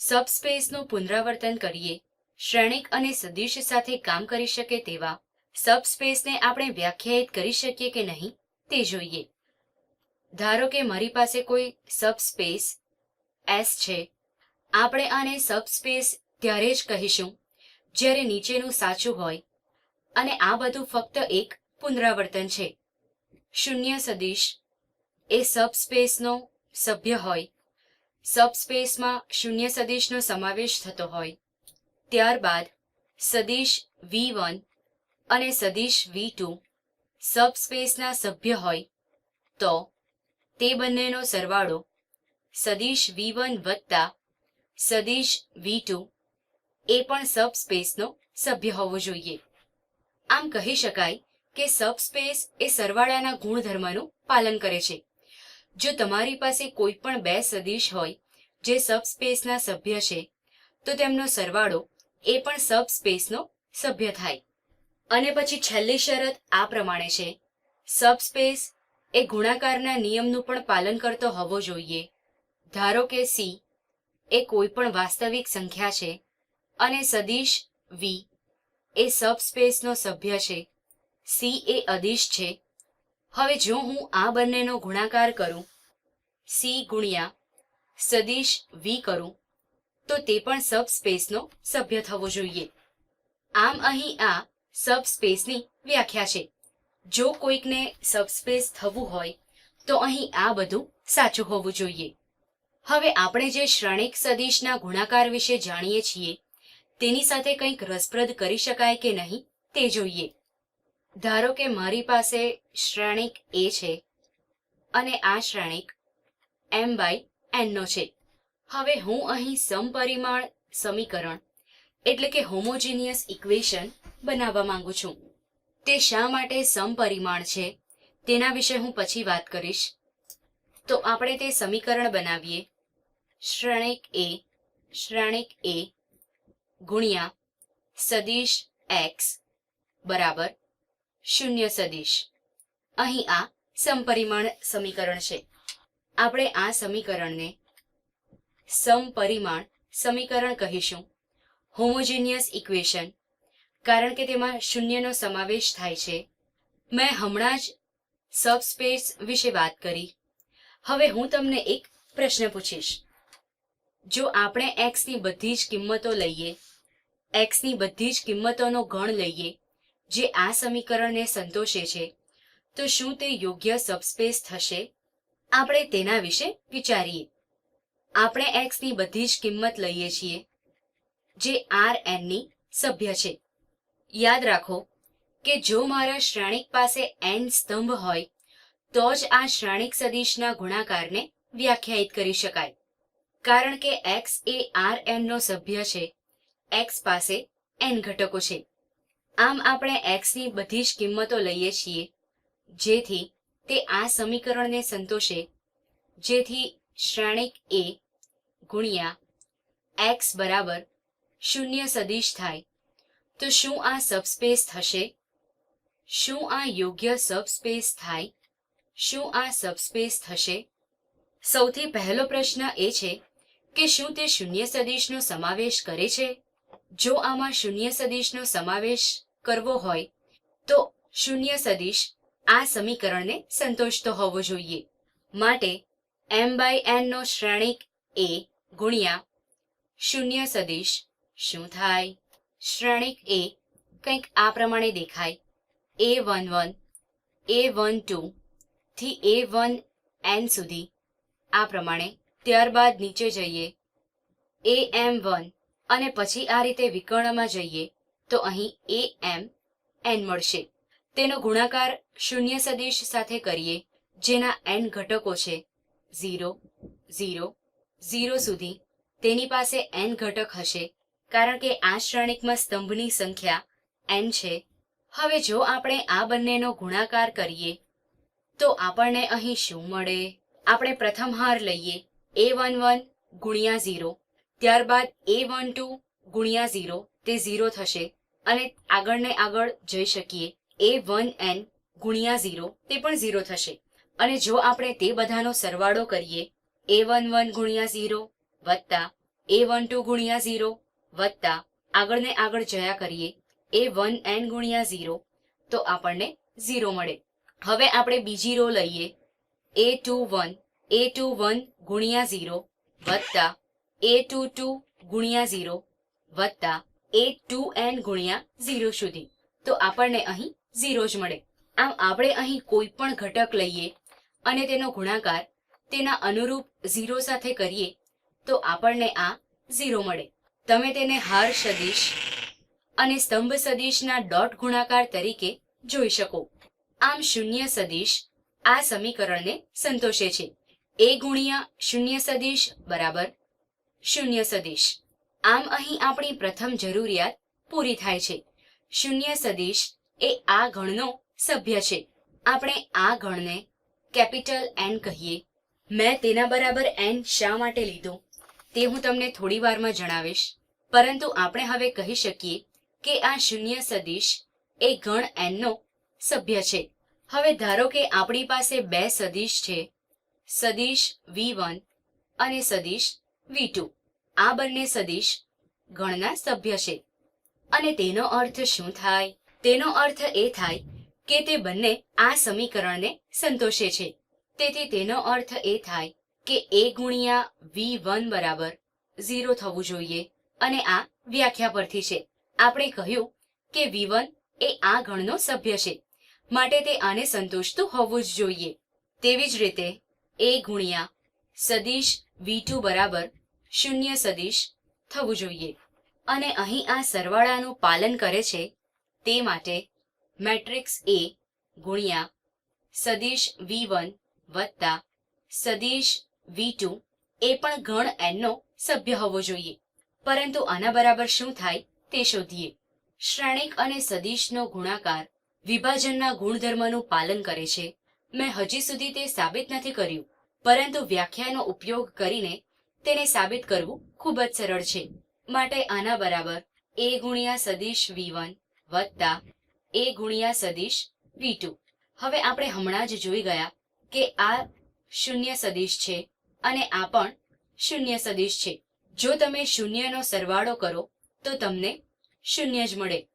સબસ્પેસનું પુનરાવર્તન કરીએ. શ્રેણિક અને સદિશ સાથે કામ કરી શકે તેવા સબસ્પેસને આપણે વ્યાખ્યાયિત કરી શકીએ કે નહીં તે જોઈએ. ધારો કે મારી પાસે કોઈ સબસ્પેસ એસ છે. આપણે આને સબસ્પેસ ત્યારે જ કહીશું જ્યારે નીચેનું સાચું હોય અને આ બધું ફક્ત એક પુનરાવર્તન છે. શૂન્ય સદિશ એ સબસ્પેસનો સભ્ય હોય સબસ્પેસમાં શૂન્ય સદિશનો સમાવેશ થતો હોય. ત્યારબાદ સદિશ વી વન અને સદિશ વી ટુ સબસ્પેસના સભ્ય હોય, તો તે બંનેનો સરવાળો સદિશ વી વન વત્તા સદિશ વી ટુ એ પણ સબસ્પેસનો સભ્ય હોવો જોઈએ. આમ કહી શકાય કે સબસ્પેસ એ સરવાળાના ગુણધર્મનું પાલન કરે છે. જો તમારી પાસે કોઈ પણ બે સદિશ હોય, જે સબસ્પેસના સભ્ય છે, તો તેમનો સરવાળો એ પણ સબસ્પેસનો સભ્ય થાય. અને પછી છેલ્લી શરત આ પ્રમાણે છે. સબસ્પેસ એ ગુણાકારના નિયમનું પણ પાલન કરતો હોવો જોઈએ. ધારો કે સી એ કોઈ પણ વાસ્તવિક સંખ્યા છે અને સદિશ વી એ સબસ્પેસનો સભ્ય છે. સી એ અદિશ છે હવે જો હું આ બંનેનો ગુણાકાર કરું સી ગુણ્યા સદિશ વી કરું, તો તે પણ સબસ્પેસનો સભ્ય થવો જોઈએ. આમ અહીં આ સબસ્પેસની વ્યાખ્યા છે. જો કોઈકને સબસ્પેસ થવું હોય, તો અહીં આ બધું સાચું હોવું જોઈએ. હવે આપણે જે શ્રેણિક સદિશના ગુણાકાર વિશે જાણીએ છીએ, તેની સાથે કંઈક રસપ્રદ કરી શકાય કે નહીં તે જોઈએ. ધારો કે મારી પાસે શ્રેણિક એ છે અને આ શ્રેણિક એમ બાય એનનો છે. હવે હું અહીં સમપરિમાણ સમીકરણ, એટલે કે હોમોજીનિયસ ઇક્વેશન બનાવવા માંગુ છું. તે શા માટે સમપરિમાણ છે? તેના વિશે હું પછી વાત કરીશ. તો આપણે તે સમીકરણ બનાવીએ. શ્રેણિક એ શ્રેણિક એ ગુણ્યા સદીશ એક્સ બરાબર શૂન્ય સદિશ. અહીં આ સમપરિમાણ સમીકરણ છે. આપણે આ સમીકરણને સમપરિમાણ સમીકરણ કહીશું. હોમોજીનિયસ ઇક્વેશન કારણ કે તેમાં શૂન્યનો સમાવેશ થાય છે. મેં હમણાં જ સબસ્પેસ વિશે વાત કરી. હવે હું તમને એક પ્રશ્ન પૂછીશ. જો આપણે એક્સની બધી જ કિંમતો લઈએ એક્સની બધી જ કિંમતોનો ગણ લઈએ જે આ સમીકરણને સંતોષે છે, તો શું તે યોગ્ય સબસ્પેસ થશે? આપણે તેના વિશે વિચારીએ. આપણે એક્સની બધી જ કિંમત લઈએ છીએ, જે આર એનની સભ્ય છે. યાદ રાખો કે જો મારા શ્રેણિક પાસે એન સ્તંભ હોય, તો જ આ શ્રેણિક સદિશના ગુણાકારને વ્યાખ્યાયિત કરી શકાય. કારણ કે એક્સ એ આર એનનો સભ્ય છે એક્સ પાસે એન ઘટકો છે. આમ આપણે એક્સની બધી જ કિંમતો લઈએ છીએ. જેથી તે આ સમીકરણને સંતોષે. જેથી શ્રેણિક એ ગુણ્યા એક્સ બરાબર શૂન્ય સદિશ થાય. તો શું આ સબસ્પેસ થશે? શું આ યોગ્ય સબસ્પેસ થાય? શું આ સબસ્પેસ થશે? સૌથી પહેલો પ્રશ્ન એ છે કે શું તે શૂન્ય સદિશનો સમાવેશ કરે છે? જો આમાં શૂન્ય સદિશનો સમાવેશ કરવો હોય, તો શૂન્ય સદિશ આ સમીકરણને સંતોષતો હોવો જોઈએ. માટે એમ બાય એનનો શ્રેણિક એ ગુણ્યા શૂન્ય સદિશ શું થાય? શ્રેણિક એ કંઈક આ પ્રમાણે દેખાય. A one one A one two થી એ વન એન સુધી. આ પ્રમાણે ત્યારબાદ નીચે જઈએ. એ એમ વન અને પછી આ રીતે વિકર્ણમાં જઈએ. તો અહીં એ એમ એન મળશે. તેનો ગુણાકાર શૂન્ય સદિશ સાથે કરીએ, જેના એન ઘટકો છે. ઝીરો ઝીરો ઝીરો સુધી તેની પાસે એન ઘટક હશે, કારણ કે આ શ્રેણિકમાં સ્તંભની સંખ્યા એન છે. હવે જો આપણે આ બંનેનો ગુણાકાર કરીએ, તો આપણને અહીં શું મળે? આપણે પ્રથમ હાર લઈએ. એ વન વન ગુણ્યા ઝીરો. ત્યારબાદ એ વન ટુ ગુણ્યા ઝીરો. તે ઝીરો થશે. અને આગળને આગળ જઈ શકીએ. એ વન એન ગુણ્યા ઝીરો, તે પણ ઝીરો થશે. અને જો આપણે તે બધાનો સરવાળો કરીએ એ વન વન ગુણ્યા ઝીરો વત્તા એ વન ટુ ગુણ્યા ઝીરો વત્તા આગળ ને આગળ જયા કરીએ એ વન એન ગુણ્યા ઝીરો, તો આપણને ઝીરો મળે. હવે આપણે બીજી રો લઈએ. A two one A two one ગુણ્યા ઝીરો વત્તા એ ટુ ટુ ગુણ્યા ઝીરો વત્તા એ ટુ એન ગુણ્યા ઝીરો સુધી. તો આપણને અહીં ઝીરો જ મળે. આમ આપણે અહીં કોઈ પણ ઘટક લઈએ અને તેનો ગુણાકાર તેના અનુરૂપ ઝીરો સાથે કરીએ, તો આપણને આ ઝીરો મળે. તમે તેને હાર સદિશ અને સ્તંભ સદિશના ડોટ ગુણાકાર તરીકે જોઈ શકો. આમ શૂન્ય સદિશ આ સમીકરણને સંતોષે છે. એ ગુણ્યા શૂન્ય સદિશ બરાબર શૂન્ય સદિશ. આમ અહીં આપણી પ્રથમ જરૂરિયાત પૂરી થાય છે. શૂન્ય સદિશ એ આ ગણનો સભ્ય છે. આપણે આ ગણને કેપિટલ એન કહીએ. મેં તેના બરાબર એન શા માટે લીધો? તે હું તમને થોડી વારમાં જણાવીશ. પરંતુ આપણે હવે કહી શકીએ કે આ શૂન્ય સદિશ એ ગણ એનનો સભ્ય છે. હવે ધારો કે આપણી પાસે બે સદિશ છે. સદિશ વી વન અને સદિશ વી ટુ આ બંને સદિશ ગણના સભ્ય છે. અને તેનો અર્થ શું થાય? તેનો અર્થ એ થાય કે તે બંને આ સમીકરણને સંતોષે છે. તેથી તેનો અર્થ એ થાય કે એ ગુણ્યા વી વન બરાબર ઝીરો થવું જોઈએ. અને આ વ્યાખ્યા પરથી છે. આપણે કહ્યું કે વી વન એ આ ગણનો સભ્ય છે. માટે તે આને સંતોષતું હોવું જ જોઈએ. તેવી જ રીતે એ ગુણ્યા સદીશ વી ટુ બરાબર શૂન્ય સદિશ થવું જોઈએ. અને અહીં આ સરવાળાનું પાલન કરે છે તે માટે મેટ્રિક્સ એ ગુણ્યા સદિશ વી વન વત્તા સદિશ વી ટુ એ પણ ગણ એનનો સભ્ય હોવો જોઈએ. પરંતુ આના બરાબર શું થાય તે શોધીએ. શ્રેણિક અને સદિશનો ગુણાકાર વિભાજનના ગુણધર્મનું પાલન કરે છે. મેં હજી સુધી તે સાબિત નથી કર્યું, પરંતુ વ્યાખ્યાનો ઉપયોગ કરીને તેને સાબિત કરવું ખૂબ જ સરળ છે. માટે આના બરાબર એ ગુણ્યા સદીશ વી વન વત્તા એ ગુણ્યા સદીશ વી ટુ હવે આપણે હમણાં જ જોઈ ગયા કે આ શૂન્ય સદિશ છે અને આ પણ શૂન્ય સદિશ છે. જો તમે શૂન્યનો સરવાળો કરો, તો તમને શૂન્ય જ મળે.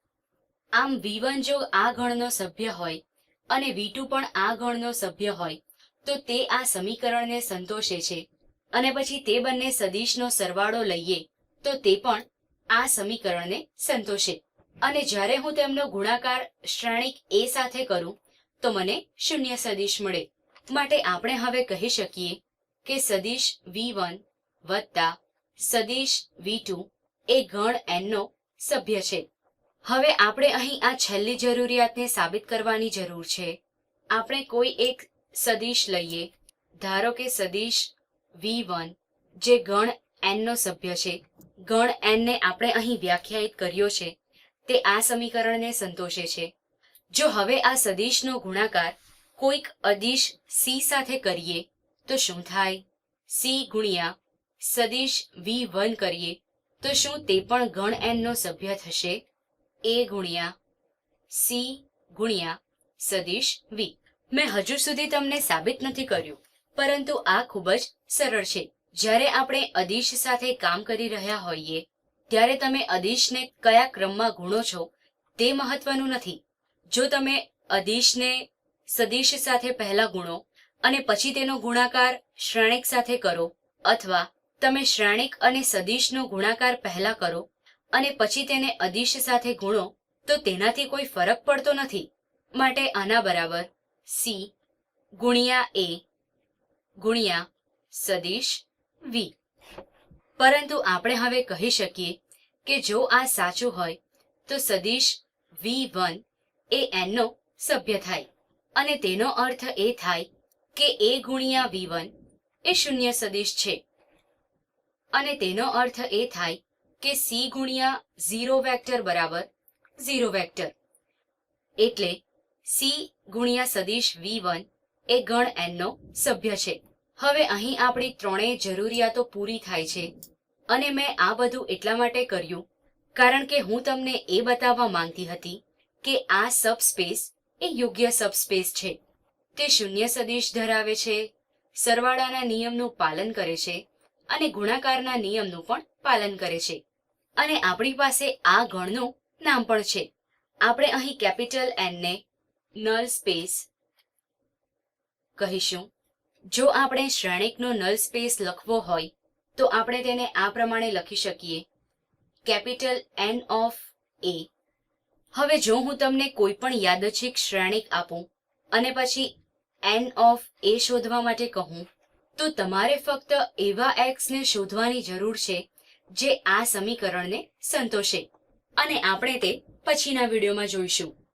આમ વી જો આ ગણનો સભ્ય હોય અને વી પણ આ ગણનો સભ્ય હોય, તો તે આ સમીકરણને સંતોષે છે. અને પછી તે બંને સદિશનો સરવાળો લઈએ, તો તે પણ આ સમીકરણને સંતોષે. અને જ્યારે હું તેમનો ગુણાકાર શ્રેણિક એ સાથે કરું, તો મને શૂન્ય સદિશ મળે. માટે આપણે હવે કહી શકીએ કે સદિશ વી વન વત્તા સદિશ વી ટુ એ ગણ એનનો સભ્ય છે. હવે આપણે અહીં આ છેલ્લી જરૂરિયાતને સાબિત કરવાની જરૂર છે. આપણે કોઈ એક સદિશ લઈએ. ધારો કે સદિશ વી વન, જે ગણ એનનો સભ્ય છે. ગણ એનને આપણે અહીં વ્યાખ્યાયિત કર્યો છે. તે આ સમીકરણને સંતોષે છે. જો હવે આ સદિશનો ગુણાકાર કોઈક અદિશ સી સાથે કરીએ, તો શું થાય? સી ગુણ્યા સદિશ વી વન કરીએ, તો શું તે પણ ગણ એનનો સભ્ય થશે? એ ગુણ્યા સી ગુણ્યા સદિશ વી. મેં હજુ સુધી તમને સાબિત નથી કર્યું. પરંતુ આ ખૂબ જ સરળ છે. જ્યારે આપણે અદિશ સાથે કામ કરી રહ્યા હોઈએ, ત્યારે તમે અદિશને કયા ક્રમમાં ગુણો છો તે મહત્વનું નથી. જો તમે અદિશને સદિશ સાથે પહેલા ગુણો અને પછી તેનો ગુણાકાર શ્રેણિક સાથે કરો, અથવા તમે શ્રેણિક અને સદિશનો ગુણાકાર પહેલા કરો અને પછી તેને અદિશ સાથે ગુણો, તો તેનાથી કોઈ ફરક પડતો નથી. માટે આના બરાબર સી ગુણ્યા એ ગુણ્યા સદિશ વી પરંતુ આપણે હવે કહી શકીએ કે જો આ સાચું હોય, તો સદિશ વી વન એ એનનો સભ્ય થાય. અને તેનો અર્થ એ થાય કે એ ગુણ્યા વી વન એ શૂન્ય સદિશ છે. અને તેનો અર્થ એ થાય કે સી ગુણ્યા ઝીરો વેક્ટર બરાબર ઝીરો વેક્ટર. એટલે સી ગુણ્યા સદિશ વી વન એ ગણ એનનો સભ્ય છે. હવે અહીં આપણી ત્રણેય જરૂરિયાતો પૂરી થાય છે. અને મેં આ બધું એટલા માટે કર્યું, કારણ કે હું તમને એ બતાવવા માંગતી હતી કે આ સબસ્પેસ એ યોગ્ય સબસ્પેસ છે. તે શૂન્ય સદિશ ધરાવે છે, સરવાળાના નિયમનું પાલન કરે છે, અને ગુણાકારના નિયમનું પણ પાલન કરે છે. અને આપણી પાસે આ ગણનું નામ પણ છે. આપણે અહીં કેપિટલ એનને નલ સ્પેસ કહીશું. જો આપણે શ્રેણિકનો નલ સ્પેસ લખવો હોય, તો આપણે તેને આ પ્રમાણે લખી શકીએ. કેપિટલ એન ઓફ એ હવે જો હું તમને કોઈ પણ યાદચ્છિક શ્રેણિક આપું, અને પછી એન ઓફ એ શોધવા માટે કહું, તો તમારે ફક્ત એવા એક્સને શોધવાની જરૂર છે, જે આ સમીકરણને સંતોષે. અને આપણે તે પછીના વિડીયોમાં જોઈશું.